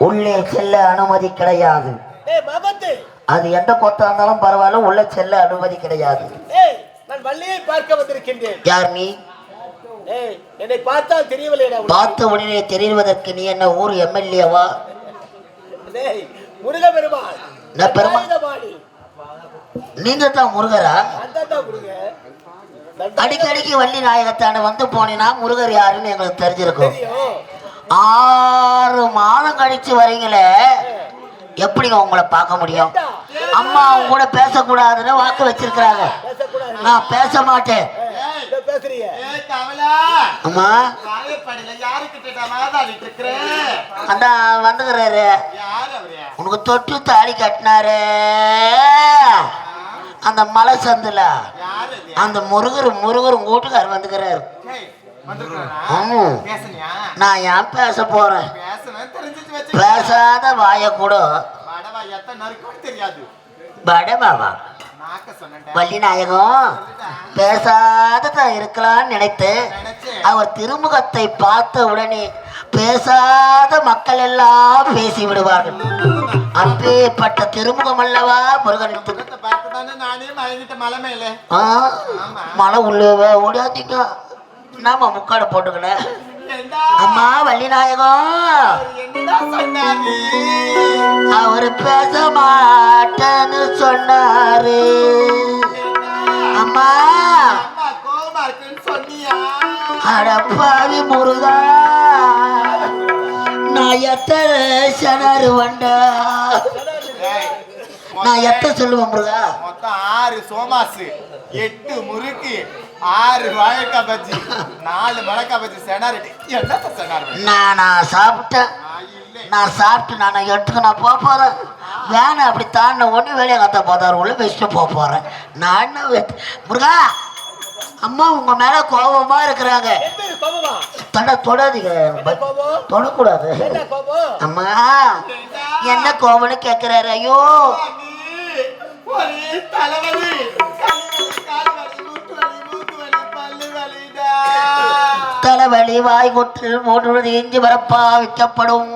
உள்ளே செல்ல அனுமதி கிடையாது. அது எந்த கொத்தா இருந்தாலும் பரவாயில்ல உள்ள செல்ல அனுமதி கிடையாது. ஏய் நான் வள்ளியை பார்க்க வந்திருக்கின்றேன். யார் நீ? என்னை பார்த்தால் தெரியவில்லைடா உனக்கு? பார்த்த உடனே தெரிவதற்கு நீ என்ன ஊர் எம்எல்ஏவா டேய் முருகபெருமான் நான் பெருமா- தண்டாயுதபாணி. நீங்க தான் முருகரா முருக அடிக்கடிக்கு வள்ளி நாயகத்தான வந்து போனீங்கன்னா முருகர் யாருன்னு எங்களுக்கு தெரிஞ்சிருக்கும். ஆறு மாதம் கழிச்சு வரீங்களே எப்படிங்க உங்களை பார்க்க முடியும்? அம்மா அவங்க கூட பேசக்கூடாதுன்னு வாக்கு வச்சிருக்கிறாங்க. நான் பேச மாட்டேன். அம்மா. அதான் வந்துக்கிறாரு. உனக்கு தொட்டு தாலி கட்டினாரு. அந்த மலை சந்துல அந்த முருகர் முருகர் உங்க வீட்டுக்காரர் வந்துக்கிறாரு. நான் ஏன் பேச போறேன்? பேசாத வாய கூட. வடவா எத்தனை நறுக்கும் தெரியாது. படமாவா நாக்க சொன்னேன் வள்ளி நாயகம் பேசாத இருக்கலாம்னு நினைத்து அவர் திருமுகத்தை பார்த்த உடனே பேசாத மக்கள் எல்லாம் பேசி விடுவார்கள். அப்பேற்பட்ட திருமுகம் அல்லவா முருகன்? மலை மழை உள்ள ஓடியாதீங்க நாம முக்காடு போட்டுக்கினேன் ஏண்டா அம்மா வள்ளி நாயகம் அவர் பேச மாட்டேன்னு சொன்னாரு. அம்மா. அடப்பாவி முருகா. நான் எத்தனை சனாரு வண்டா நான் எத்த சொல்லுவேன் முருகா? மொத்தம் ஆறு சோமாசு எட்டு முறுக்கு ஆறு வாழைக்காய் பஜ்ஜி நாலு மிளகாய் பஜ்ஜி செனாரிட்டி என்னத்த செனாரிட்டி நான் நான் சாப்பிட்டேன். நான் இல்லை. நான் சாப்பிட்டு நான் எடுத்துக்க நான் போக போகிறேன் வேணாம் அப்படி தாண்டின ஒன்று வேலையை கத்த போதார் உள்ள வச்சுட்டு போக போகிறேன் நான் என்ன முருகா அம்மா உங்க மேல கோபமா இருக்கிறாங்க. தொட தொடாதீங்க. என்ன தொடக்கூடாது. என்ன அம்மா என்ன கோபம்னு கேட்கிறாரு ஐயோ ஒரே தலைவலி தலைவலி, கால் வலி, மூட்டு வலி, மூக்கு வலி, பல்லு வலிடா. தலைவலி வாய் குத்து மூன்று இஞ்சி வரப்பா வைக்கப்படும்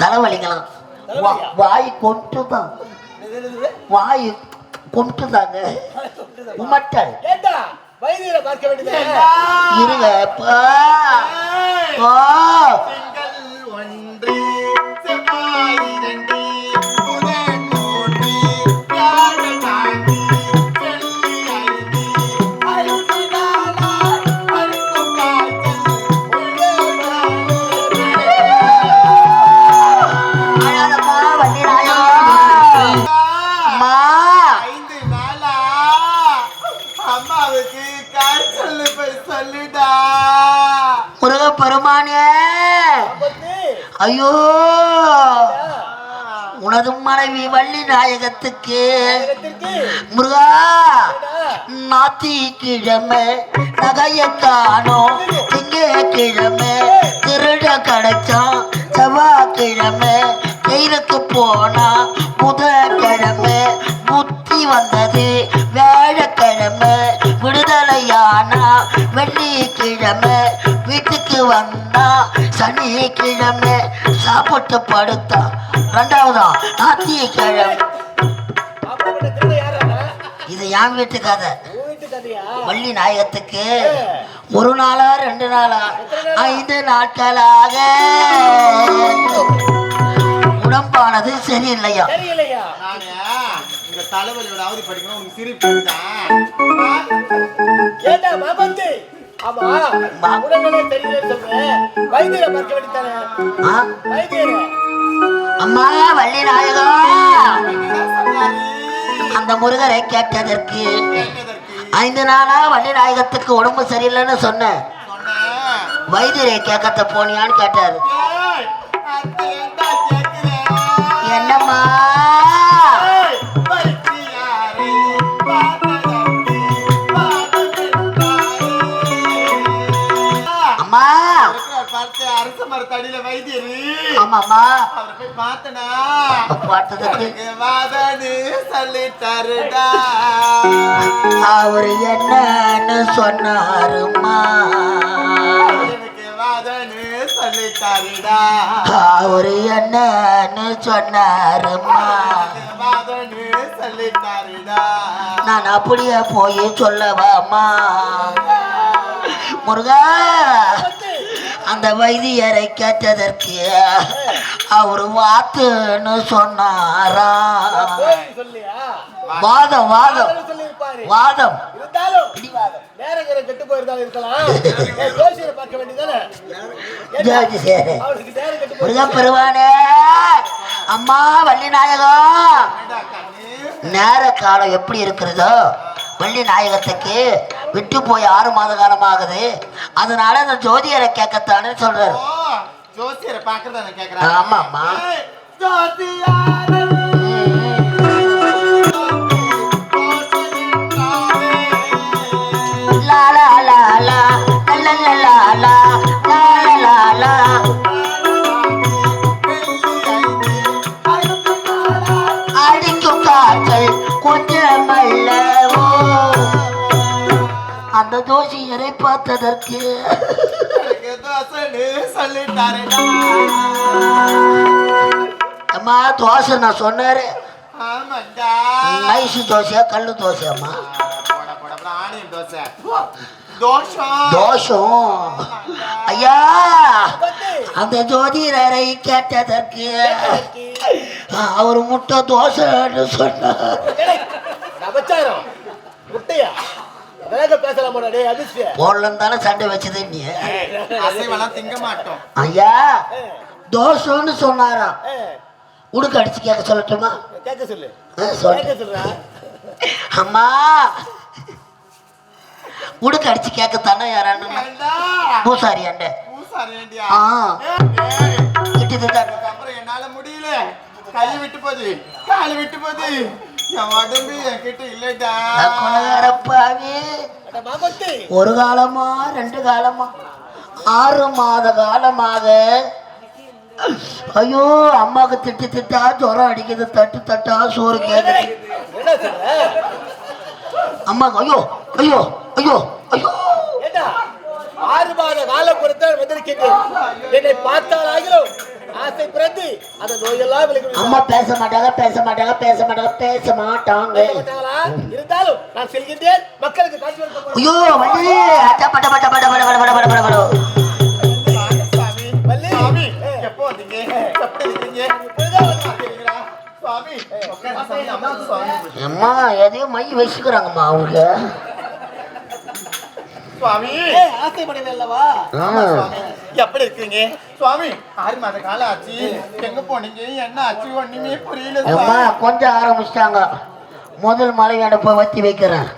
தலைவலிக்கலாம் வா- வாய் கொண்டு தான் இது, இது, இது. வாய் கொண்டு தாங்க உமட்டல் ஏண்டா வைத்தியரை ஐயோ! உனது மனைவி வள்ளி நாயகத்துக்கு. முருகா ஏண்டா? ஞாத்திக்கிழமை நகைய காணோம் திங்கக்கிழமை திருட கிடைச்சான் செவ்வாய்க்கிழமை ஜெயிலுக்கு போனா புதன்கிழமை புத்தி வந்தது. சனிக்கிழமை சாப்பிட்டு படுத்தா ரெண்டாவதா திருடன் யாராடா? இது என் வீட்டு கதை உன் வீட்டு கதையா? வள்ளி நாயகத்துக்கு ஒரு நாளா ரெண்டு நாளா ஐந்து நாட்களாக உடம்பானது சரியில்லையா தெரியலையா? நானே இந்த தலைவலியோட அவதி படிக்கணும் சிரிப்பு? ஆமா, உடல்நிலை தெரியலைன்னு சொல்றேன். வைத்தியரை பார்க்க வேண்டியதானே? ஆ? வைத்தியரை. அம்மா வள்ளி நாயகம்? அந்த முருகரை கேட்டதற்கு ஐந்து நாளா வள்ளி நாயகத்துக்கு உடம்பு சரியில்லைன்னு சொன்னேன். வைத்தியரை கேட்கத்த போனியான்னு கேட்டாரு? என்னம்மா ஆமாம்மா அவரை போய் பார்த்தனா பார்த்ததுக்கு வாதன்னு சொல்லிட்டாருடா அவர் என்னன்னு சொன்னாருமா எனக்கு வாதன்னு சொல்லிட்டாருடா அவரு என்னன்னு சொன்னாருமா வாதன்னு சொல்லிட்டாருடா நான் அப்படியே போய் சொல்லவாமா முருகா. அந்த வைத்தியரை கேட்டதற்கு அவர் வாத்துன்னு சொன்னாரா? வாதம் வாதம் வாதம். பெருவானே அம்மா வள்ளிநாயகம் நேர காலம் எப்படி இருக்கிறதோ வள்ளி நாயகத்துக்கு விட்டு போய் ஆறு மாத காலம் ஆகுது அதனால அந்த ஜோதியரை கேட்கத்தானே சொல்றாரு. ஜோசியரை பாக்குறத கேக்குறேன் ஆமாம்மா. ஜோசியாரே அடிக்கும் காற்றல் கொஞ்சமல்லவோ அந்த தோஷியரை பார்த்ததற்கு. அம்மா தோசை நான் சொன்னாரு. ஐசு தோசையா கல்லு தோசை தோசையாம்மா? தோஷம். ஐயா அந்த ஜோதிடரை கேட்டதற்கு. அவர் முட்டை தோசை சொன்னார். போடலன்னு தானே சண்டை வச்சது நீ. அசைவெல்லாம் திங்க மாட்டோம். ஐயா தோஷம்னு சொன்னாராம் உடுக்க அடிச்சு கேட்க சொல்லட்டுமா? கேட்க சொல்லு. ஆ, கேட்க சொல்றா. அம்மா உடுக்க அடிச்சு கேட்கத்தானே யாரான்னு ஏண்டா? பூசாரி அண்ட பூசாரியாண்டியா? ஆ. ஏய், கிட்டது தான் அதுக்கப்புறம் என்னால முடியல. கை விட்டு போகுது கால் விட்டு போகுது என் உடம்பு என்கிட்ட இல்லடா. ஒரு காலமா ரெண்டு காலமா? ஆறு மாத காலமாக. ஐயோ அம்மாவுக்கு திட்டு திட்டா ஜுரம் அடிக்குது தட்டு தட்டா சோறு சொல்ற அம்மாவுக்கு ஐயோ ஐயோ ஐயோ ஐயோ. ஆறு மாத காலம் கொடுத்தால் வந்திருக்கின்றேன் என்னை பார்த்தால் ஆகிலும் ஆசை பிறந்து அந்த நோயெல்லாம் விலகி அம்மா பேச மாட்டாங்க பேச மாட்டாங்க பேச மாட்டாங்க பேச மாட்டாங்க. இருந்தாலும் நான் செல்கின்றேன் மக்களுக்கு காட்சி. ஐயோ வண்டி அட்டா பட்ட பட்ட பட்ட பட பட பட பட பட வள்ளி. சாமி ஏ. எப்போ வந்தீங்க எப்படி இருக்கீங்க? சுவாமி அம்மா சுவாமி அம்மா எதையும் மை வச்சுக்கிறாங்கம்மா அவங்களுக்கு சுவாமி. ஆசைப்படவே அல்லவா சுவாமி எப்படி இருக்கீங்க? சுவாமி ஆறு மாத காலம் ஆச்சு. எங்க போனீங்க? என்ன ஆச்சு? ஒண்ணுமே புரியல கொஞ்சம் ஆரம்பிச்சிட்டாங்க. முதல் மலை போய் வத்தி வைக்கிறேன்.